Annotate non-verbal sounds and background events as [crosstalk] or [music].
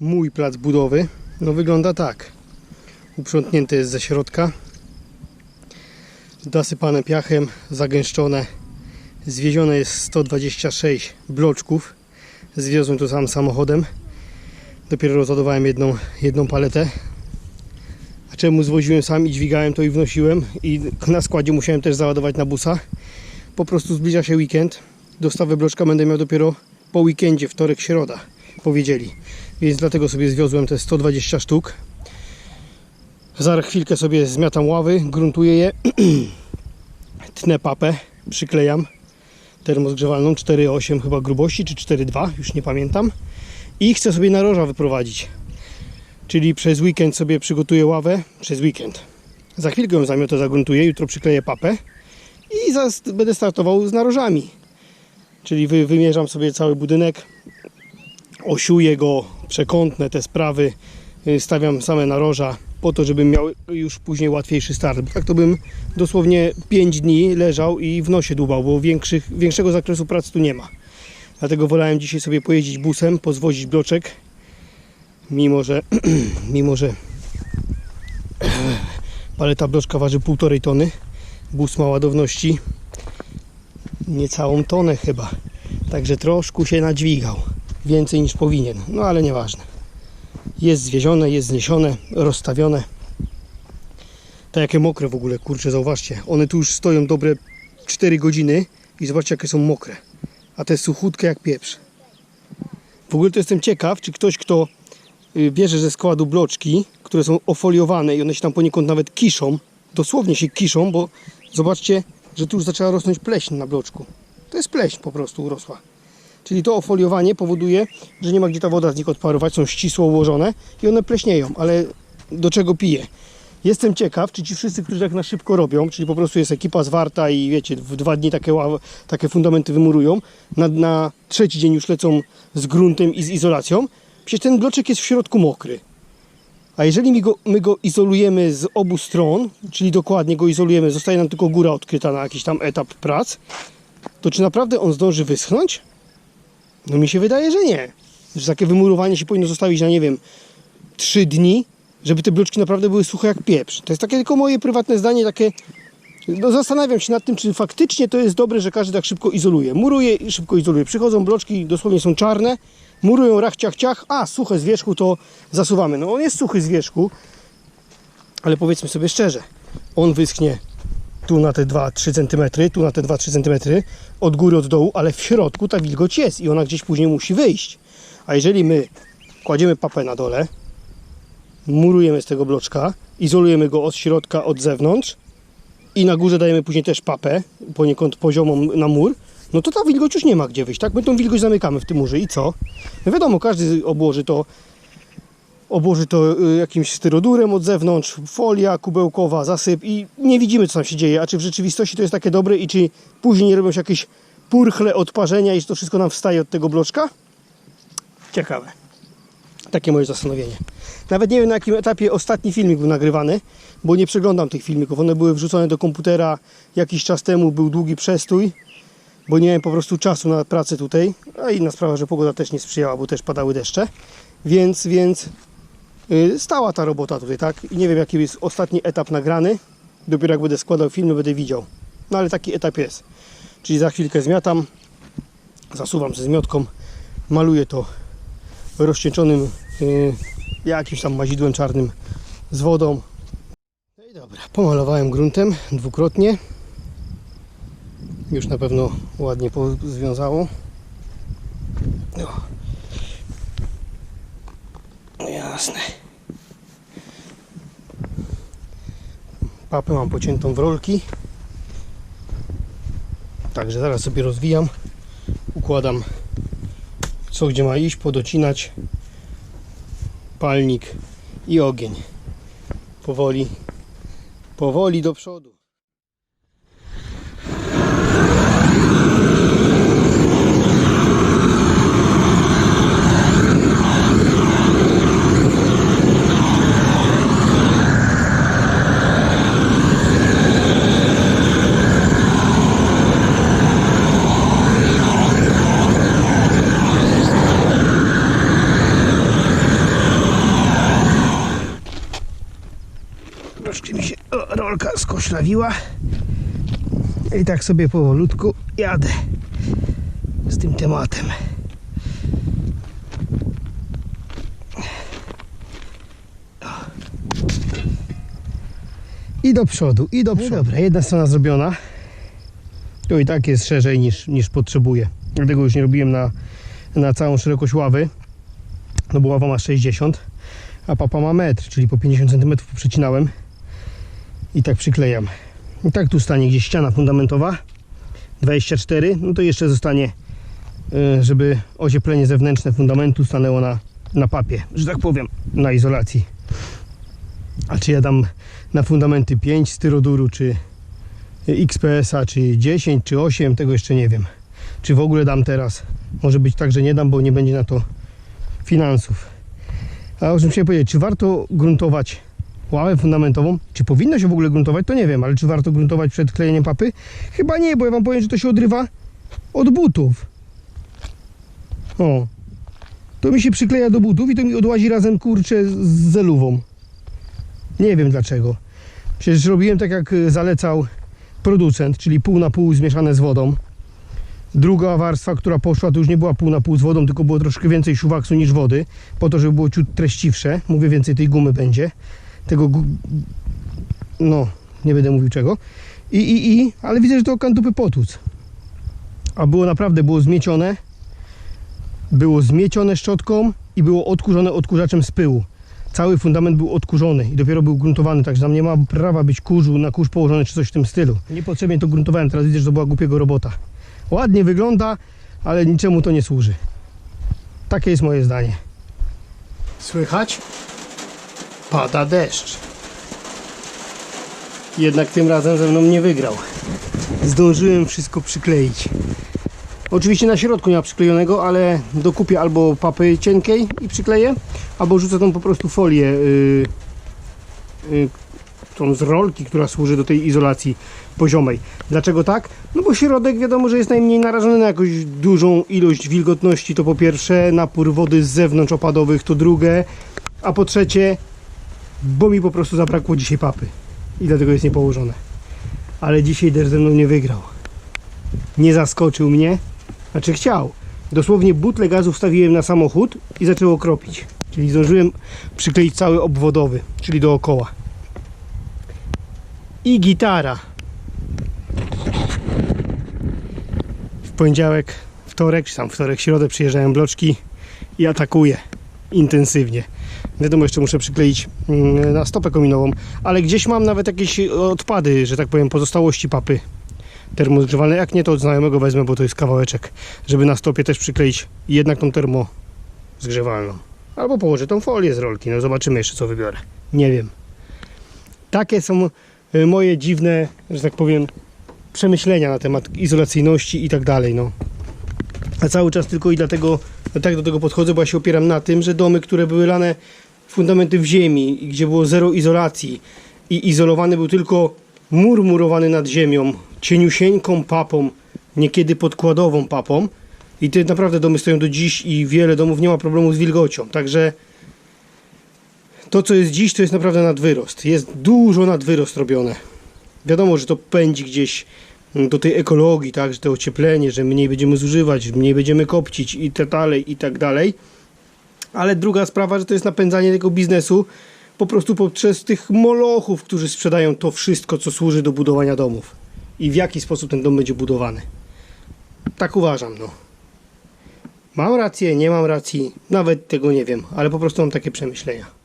mój plac budowy, no wygląda tak. Uprzątnięte jest ze środka. Zasypane piachem, zagęszczone. Zwiezione jest 126 bloczków. Zwiozłem to sam samochodem. Dopiero rozładowałem jedną, jedną paletę. A czemu zwoziłem sam i dźwigałem to i wnosiłem i na składzie musiałem też załadować na busa. Po prostu zbliża się weekend. Dostawę bloczka będę miał dopiero po weekendzie, wtorek, środa. Powiedzieli. Więc dlatego sobie zwiozłem te 120 sztuk. Za chwilkę sobie zmiatam ławy, gruntuję je. [clears throat] Tnę papę, przyklejam termozgrzewalną 4,8 chyba grubości, czy 4,2, już nie pamiętam. I chcę sobie naroża wyprowadzić. Czyli przez weekend sobie przygotuję ławę, przez weekend. Za chwilkę ją zamiotę, zagruntuję, jutro przykleję papę i zaraz będę startował z narożami. Czyli wy, wymierzam sobie cały budynek, osiuję go, przekątne te sprawy, y, stawiam same naroża po to, żebym miał już później łatwiejszy start. Tak to bym dosłownie 5 dni leżał i w nosie dłubał, bo większych, większego zakresu prac tu nie ma. Dlatego wolałem dzisiaj sobie pojeździć busem, pozwozić bloczek, mimo że, [clears throat] mimo że [clears throat] paleta bloczka waży 1,5 tony, bus ma ładowności niecałą tonę chyba. Także troszkę się nadźwigał. Więcej niż powinien. No ale nieważne. Jest zwiezione, jest zniesione, rozstawione. Tak jakie mokre w ogóle, kurczę, zauważcie. One tu już stoją dobre 4 godziny i zobaczcie jakie są mokre. A te suchutkie jak pieprz. W ogóle to jestem ciekaw, czy ktoś, kto y, bierze ze składu bloczki, które są ofoliowane i one się tam poniekąd nawet kiszą, dosłownie się kiszą, bo zobaczcie, że tu już zaczęła rosnąć pleśń na bloczku. To jest pleśń po prostu urosła. Czyli to ofoliowanie powoduje, że nie ma gdzie ta woda z nich odparować, są ścisło ułożone i one pleśnieją, ale do czego piję? Jestem ciekaw, czy ci wszyscy, którzy tak na szybko robią, czyli po prostu jest ekipa zwarta i wiecie, w dwa dni takie, takie fundamenty wymurują, na, na trzeci dzień już lecą z gruntem i z izolacją, przecież ten bloczek jest w środku mokry. A jeżeli my go, my go izolujemy z obu stron, czyli dokładnie go izolujemy, zostaje nam tylko góra odkryta na jakiś tam etap prac, to czy naprawdę on zdąży wyschnąć? No mi się wydaje, że nie. Że takie wymurowanie się powinno zostawić na, nie wiem, 3 dni, żeby te bloczki naprawdę były suche jak pieprz. To jest takie tylko moje prywatne zdanie, takie... No zastanawiam się nad tym, czy faktycznie to jest dobre, że każdy tak szybko izoluje. Muruje i szybko izoluje. Przychodzą bloczki, dosłownie są czarne, murują rach, ciach, ciach, a suche z wierzchu to zasuwamy. No on jest suchy z wierzchu, ale powiedzmy sobie szczerze, on wyschnie tu na te 2-3 cm, tu na te 2-3 cm, od góry, od dołu, ale w środku ta wilgoć jest i ona gdzieś później musi wyjść. A jeżeli my kładziemy papę na dole, murujemy z tego bloczka, izolujemy go od środka, od zewnątrz i na górze dajemy później też papę, poniekąd poziomą na mur, no to ta wilgoć już nie ma gdzie wyjść, tak? My tą wilgoć zamykamy w tym murze i co? No wiadomo, każdy obłoży to obłoży to y, jakimś styrodurem od zewnątrz, folia kubełkowa, zasyp i nie widzimy co tam się dzieje, a czy w rzeczywistości to jest takie dobre i czy później nie robią się jakieś purchle odparzenia i że to wszystko nam wstaje od tego bloczka? Ciekawe. Takie moje zastanowienie. Nawet nie wiem na jakim etapie ostatni filmik był nagrywany, bo nie przeglądam tych filmików. One były wrzucone do komputera jakiś czas temu, był długi przestój, bo nie miałem po prostu czasu na pracę tutaj. A inna sprawa, że pogoda też nie sprzyjała, bo też padały deszcze. Więc, więc stała ta robota tutaj, tak? I nie wiem jaki jest ostatni etap nagrany. Dopiero jak będę składał filmy, będę widział. No ale taki etap jest. Czyli za chwilkę zmiatam, zasuwam ze zmiotką, maluję to rozcieńczonym yy, jakimś tam mazidłem czarnym z wodą. No i dobra, pomalowałem gruntem dwukrotnie. Już na pewno ładnie związało. No. No jasne. Papę mam pociętą w rolki. Także zaraz sobie rozwijam. Układam co gdzie ma iść, podocinać palnik i ogień. Powoli, powoli do przodu. Poszlawiła. I tak sobie powolutku jadę z tym tematem. I do przodu, i do przodu. Dobra, jedna strona zrobiona. To i tak jest szerzej niż, niż potrzebuję. Dlatego już nie robiłem na, na całą szerokość ławy. No bo ława ma 60, a papa ma metr, czyli po 50 cm przecinałem. I tak przyklejam. I tak tu stanie gdzieś ściana fundamentowa. 24, no to jeszcze zostanie, y, żeby ocieplenie zewnętrzne fundamentu stanęło na, na papie, że tak powiem, na izolacji. A czy ja dam na fundamenty 5 styroduru, czy XPS-a, czy 10, czy 8, tego jeszcze nie wiem. Czy w ogóle dam teraz. Może być tak, że nie dam, bo nie będzie na to finansów. A o czym chciałem powiedzieć, czy warto gruntować ławę fundamentową? Czy powinno się w ogóle gruntować? To nie wiem, ale czy warto gruntować przed klejeniem papy? Chyba nie, bo ja wam powiem, że to się odrywa od butów. O. To mi się przykleja do butów i to mi odłazi razem kurczę z zeluwą. Nie wiem dlaczego. Przecież robiłem tak jak y, zalecał producent, czyli pół na pół zmieszane z wodą. Druga warstwa, która poszła, to już nie była pół na pół z wodą, tylko było troszkę więcej szuwaksu niż wody, po to, żeby było ciut treściwsze. Mówię, więcej tej gumy będzie. Tego, no, nie będę mówił czego. I, i, i, ale widzę, że to kantupy potłuc. A było naprawdę, było zmiecione. Było zmiecione szczotką i było odkurzone odkurzaczem z pyłu. Cały fundament był odkurzony i dopiero był gruntowany, także tam nie ma prawa być kurzu na kurz położony czy coś w tym stylu. Niepotrzebnie to gruntowałem, teraz widzę, że to była głupiego robota. Ładnie wygląda, ale niczemu to nie służy. Takie jest moje zdanie. Słychać? Pada deszcz. Jednak tym razem ze mną nie wygrał. Zdążyłem wszystko przykleić. Oczywiście na środku nie ma przyklejonego, ale dokupię albo papy cienkiej i przykleję, albo rzucę tą po prostu folię yy, yy, tą z rolki, która służy do tej izolacji poziomej. Dlaczego tak? No bo środek wiadomo, że jest najmniej narażony na jakąś dużą ilość wilgotności, to po pierwsze, napór wody z zewnątrz opadowych to drugie, a po trzecie, bo mi po prostu zabrakło dzisiaj papy i dlatego jest niepołożone. Ale dzisiaj deszcz ze mną nie wygrał. Nie zaskoczył mnie, znaczy chciał. Dosłownie butle gazu wstawiłem na samochód i zaczęło kropić. Czyli zdążyłem przykleić cały obwodowy, czyli dookoła. I gitara. W poniedziałek, wtorek, czy tam wtorek, środę przyjeżdżają bloczki i atakuję intensywnie. Wiadomo, jeszcze muszę przykleić mm, na stopę kominową, ale gdzieś mam nawet jakieś odpady, że tak powiem, pozostałości papy termozgrzewalnej. Jak nie, to od znajomego wezmę, bo to jest kawałeczek, żeby na stopie też przykleić jednak tą termozgrzewalną. Albo położę tą folię z rolki, no zobaczymy jeszcze co wybiorę. Nie wiem. Takie są y, moje dziwne, że tak powiem, przemyślenia na temat izolacyjności i tak dalej, no. A cały czas tylko i dlatego tak do tego podchodzę, bo ja się opieram na tym, że domy, które były lane fundamenty w ziemi, gdzie było zero izolacji i izolowany był tylko mur murowany nad ziemią, cieniusieńką papą, niekiedy podkładową papą. I te naprawdę domy stoją do dziś i wiele domów nie ma problemu z wilgocią, także to co jest dziś to jest naprawdę nadwyrost, jest dużo nadwyrost robione. Wiadomo, że to pędzi gdzieś do tej ekologii, tak, że to ocieplenie, że mniej będziemy zużywać, mniej będziemy kopcić i tak dalej, i tak dalej. Ale druga sprawa, że to jest napędzanie tego biznesu po prostu poprzez tych molochów, którzy sprzedają to wszystko, co służy do budowania domów. I w jaki sposób ten dom będzie budowany. Tak uważam, no. Mam rację, nie mam racji, nawet tego nie wiem, ale po prostu mam takie przemyślenia.